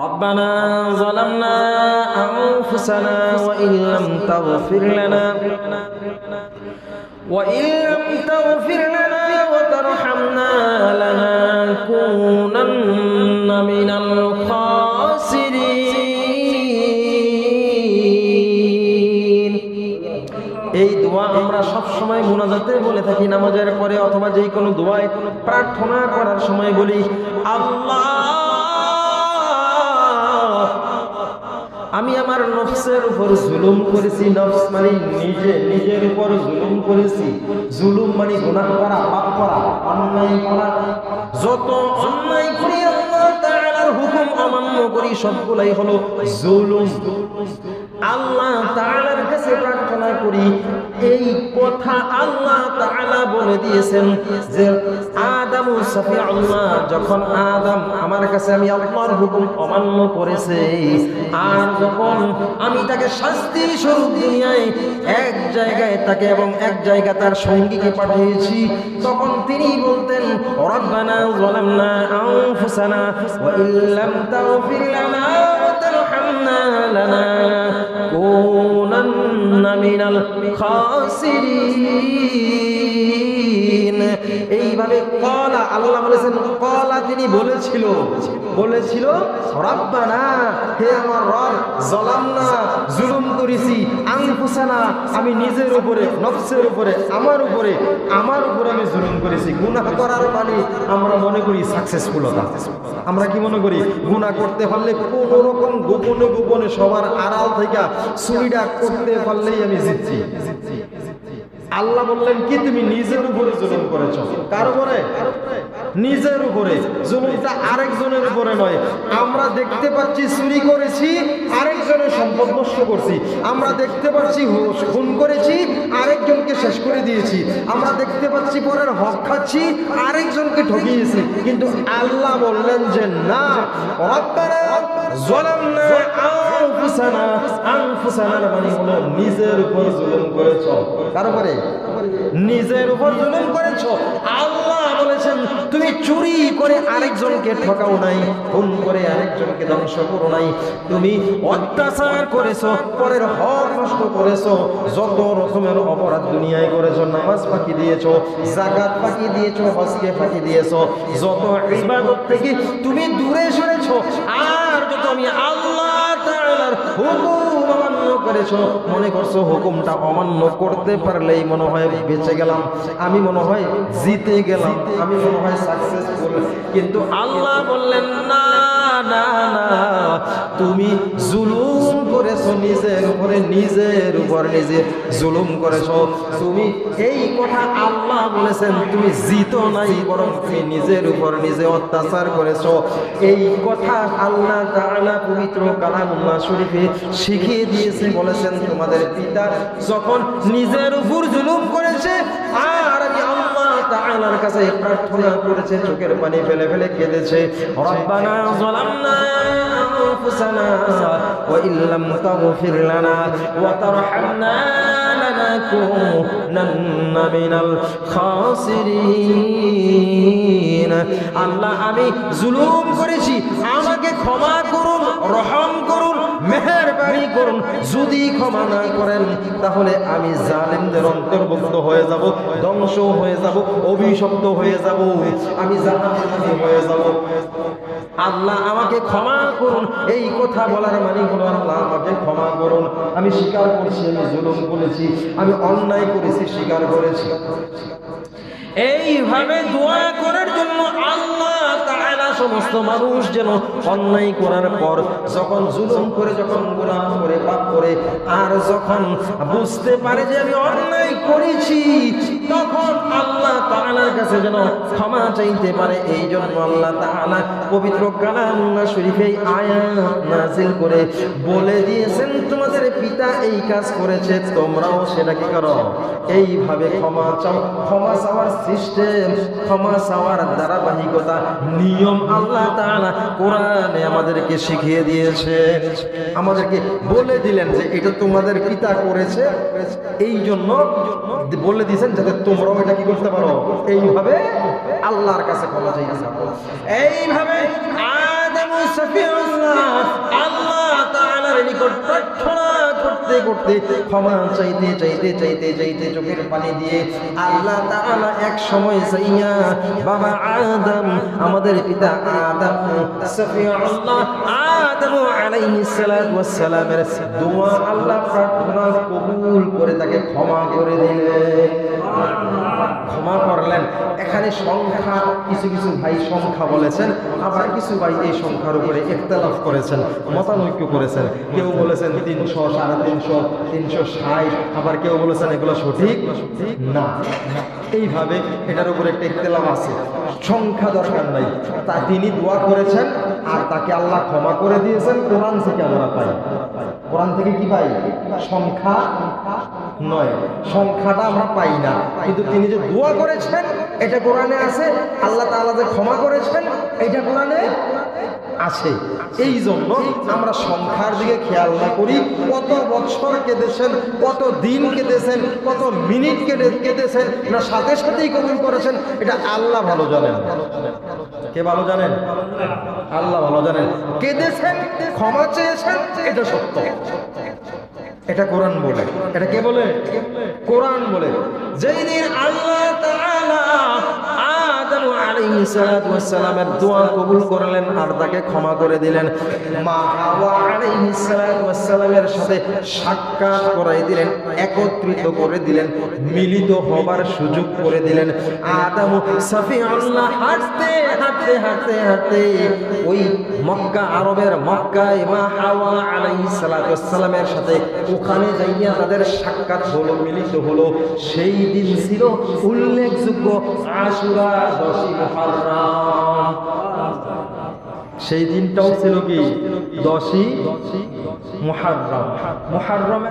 ربنا ظلمنا أنفسنا وإن لم تغفر لنا وإن لم تغفر لنا وترحمنا لنكونن من الخاسرين এই দোয়া আমরা সব সময় মোনাজাতে বলে থাকি নামাজের পরে অথবা যেই কোনো দোয়ায় প্রার্থনা করার সময় বলি আল্লাহ আমি আমার নফসের উপর জুলুম করেছি, নফস মানে নিজে, নিজের উপর জুলুম করেছি। জুলুম মানে গুনাহ করা, পাপ করা, অন্যায় করা। যত অন্যায় করি, আল্লাহ তাআলার হুকুম অমান্য করি, সবগুলাই হলো জুলুম। আল্লাহ তাআলার কাছে প্রার্থনা করি, এই কথা আল্লাহ তাআলা বলে দিয়েছেন যে যখন আদম আমার কাছে আমি আল্লাহর হুকুম অমান্য করেছে, আর যখন আমি তাকে শাস্তি স্বরূপ দুনিয়ায় এক জায়গায় তাকে এবং এক জায়গা তার সঙ্গীকে পাঠিয়েছি, তখন তিনি বলতেন, রব্বানা যালামনা আনফুসানা ওয়া ইল্লাম তাগফির লানা ওয়া তারহামনা লানাকুনান্না মিনাল খাসিরিন. এইভাবে কলা, আল্লাহ বলেছেন, কলা তিনি বলেছিল বলেছিল, রব্বানা, হে আমার রব, জলামনা, জুলুম করেছি, আনফুসানা, আমি নিজের উপরে, নফসের উপরে, আমার উপরে আমার উপরে আমি জুলুম করেছি। গুনাহ করার মানে আমরা মনে করি সাকসেসফুলতা আমরা কি মনে করি? গুনাহ করতে পারলে কোনো রকম গোপনে গোপনে সবার আড়াল থেকে চুরিটা করতে পারলেই আমি জিতছি। আল্লাহ বললেন কি, তুমি নিজের উপরে জুলুম করেছ? কার উপরে? নিজের উপরে। জুলুমটা আরেকজনের উপরে নয়। আমরা দেখতে পাচ্ছি, চুরি করেছি, আরেকজনের সম্পদ নষ্ট করছি। আমরা দেখতে পাচ্ছি খুন করেছি, আরেকজনকে শেষ করে দিয়েছি। আমরা দেখতে পাচ্ছি, পরের হক খাচ্ছি, আরেকজনকে ঠকিয়েছি। কিন্তু আল্লাহ বললেন যে, না, রব্বানা মানে তুমি চুরি করে আরেকজনকে ঠকাও নাই করে আরেকজনকে ধ্বংস করো নাই। তুমি অত্যাচার পরের হক নষ্ট করেছ, যত রকমের অপরাধ দুনিয়ায় করেছ, নামাজ ফাঁকি দিয়েছ জাকাত ফাঁকি দিয়েছ হজকে ফাঁকি দিয়েছ, যত ইবাদত থেকে তুমি দূরে সরেছো, আর আমি আল্লাহ তাআলার হুকুম অমান্য করেছ। মনে করছ হুকুমটা অমান্য করতে পারলেই মনে হয় বেঁচে গেলাম। আমি মনে হয় জিতে গেলাম। আমি মনে হয় সাকসেসফুল কিন্তু আল্লাহ বললেন, না তুমি জুলুম করেছ নিজের উপরে, নিজের উপর নিজে জুলুম করেছ। তুমি এই কথা আল্লাহ বলেছেন, তুমি জিতো নাই, বরং তুমি নিজের উপর নিজে অত্যাচার করেছ। এই কথা আল্লাহ তাআলা পবিত্র কালামুল্লাহ শরীফে শিখিয়ে দিয়েছে, বলেছেন তোমাদের পিতা যখন নিজের উপর জুলুম করেছে, আর আমি তাআলার কাছে প্রার্থনা করেছে, চোখের পানি ফেলে ফেলে কেঁদেছে। রব্বানা যালামনা আনফুসানা ওয়া তাগফির লানা ওয়া তারহামনা আল্লাহ, আমি জুলুম করেছি, আমাকে ক্ষমা করুন, রহম করুন। যদি ক্ষমা না করেন, তাহলে আমি জালেমদের অন্তর্ভুক্ত হয়ে যাব, ধ্বংস হয়ে যাব, অভিশপ্ত হয়ে যাব, আমি হয়ে যাব। আল্লাহ আমাকে ক্ষমা করুন। এই কথা বলার মানে হলো আল্লাহ আমাকে ক্ষমা করুন। আমি স্বীকার করছি, আমি জুলুম করেছি, আমি অন্যায় করেছি, স্বীকার করেছি। এইভাবে দোয়া তাআলা সমস্ত মানুষ যেন অন্যায় করার পর যখন জুলুম করে, যখন গুনাহ করে, পাপ করে, আর যখন বুঝতে পারে যে আমি অন্যায় করেছি, তখন আল্লাহ তাআলার কাছে যেন ক্ষমা চাইতে পারে। এই জন্য আল্লাহ তাআলা পবিত্র কালামুল্লাহ শরীফে আয়াত নাজিল করে বলে দিয়েছেন, তোমাদের পিতা এই কাজ করেছে, তোমরাও সেটা কি করো। এইভাবে ক্ষমা চাও, ক্ষমা চাওয়ার সিস্টেম ক্ষমা চাওয়ার ধারাবাহিকতা নিয়ম আল্লাহ তাআলা কোরআনে আমাদেরকে শিখিয়ে দিয়েছে। আমাদেরকে বলে দিলেন যে এটা তোমাদের পিতা করেছে এই জন্য বলে দিয়েছেন যাতে তোমরাও এটা কি করতে পারো। এইভাবে আল্লাহর কাছে ক্ষমা চাইতে এইভাবে সফিউল্লাহ করে প্রার্থনা করতে করতে, ক্ষমা চাইতে চাইতে চাইতে চাইতে চোখের পানি দিয়ে আল্লাহ তাআলা এক সময় বাবা আদম, আমাদের পিতা আদম, সফিউল্লাহ আদম আলাইহিস সালাতু ওয়াস সালামের দোয়া আল্লাহ প্রার্থনা কবুল করে তাকে ক্ষমা করে দিলেন। ক্ষমা করলেন। এখানে সংখ্যা, কিছু কিছু ভাই সংখ্যা বলেছেন, আবার কিছু ভাই এই সংখ্যার উপরে একতলাফ করেছেন, মতানৈক্য করেছেন। কেউ বলেছেন তিনশো, সাড়ে তিনশো তিনশো ষাট, আবার কেউ বলেছেন এগুলো সঠিক না। এইভাবে এটার উপরে একটা একতলাফ আছে। সংখ্যা দরকার নাই। তা তিনি দোয়া করেছেন, আর তাকে আল্লাহ ক্ষমা করে দিয়েছেন। কোরআন থেকে আমরা পাই। কোরআন থেকে কি পাই? সংখ্যা নয়। সংখ্যাটা আমরা পাই না। কিন্তু তিনি যে দোয়া করেছেন, এটা কোরআনে আছে, আল্লাহ তাআলা যে ক্ষমা করেছেন, এটা কোরআনে আছে। এই জন্য আমরা সংখ্যার দিকে খেয়াল না করি, কত বছর কেঁদেছেন, কত দিন কেঁদেছেন, কত মিনিট কেটে কেঁদেছেন, না সাথে সাথেই কবুল করেছেন, এটা আল্লাহ ভালো জানেন। কে ভালো জানেন? আল্লাহ ভালো জানেন। কেঁদেছেন, ক্ষমা চেয়েছেন, এটা সত্য। এটা কোরআন বলে। এটা কে বলে? কোরআন বলে। যেই দিন আল্লাহ তাআলা আদম আলাইহিস সালাতু ওয়াস সালামের দোয়া কবুল করলেন আর তাকে ক্ষমা করে দিলেন। মা হাওয়া আলাইহিস সালাতু ওয়াস সালামের সাথে সাক্ষাৎ করাই দিলেন, একত্রিত করে দিলেন, মিলিত হবার সুযোগ করে দিলেন। আদম সফিউল্লাহ হাঁটতে হাঁটতে হাঁটতে হাঁটতে ওই মক্কা, আরবের মক্কায় মা হাওয়া আলাইহিস সালাতু ওয়াস সালামের সাথে ওখানে যাইয়া তাদের সাক্ষাৎ হলো, মিলিত হলো। সেই দিন ছিল উল্লেখযোগ্য আশুরা মুহররম সেই দিনটাও ছিল কি? দশই মুহররম। মুহররম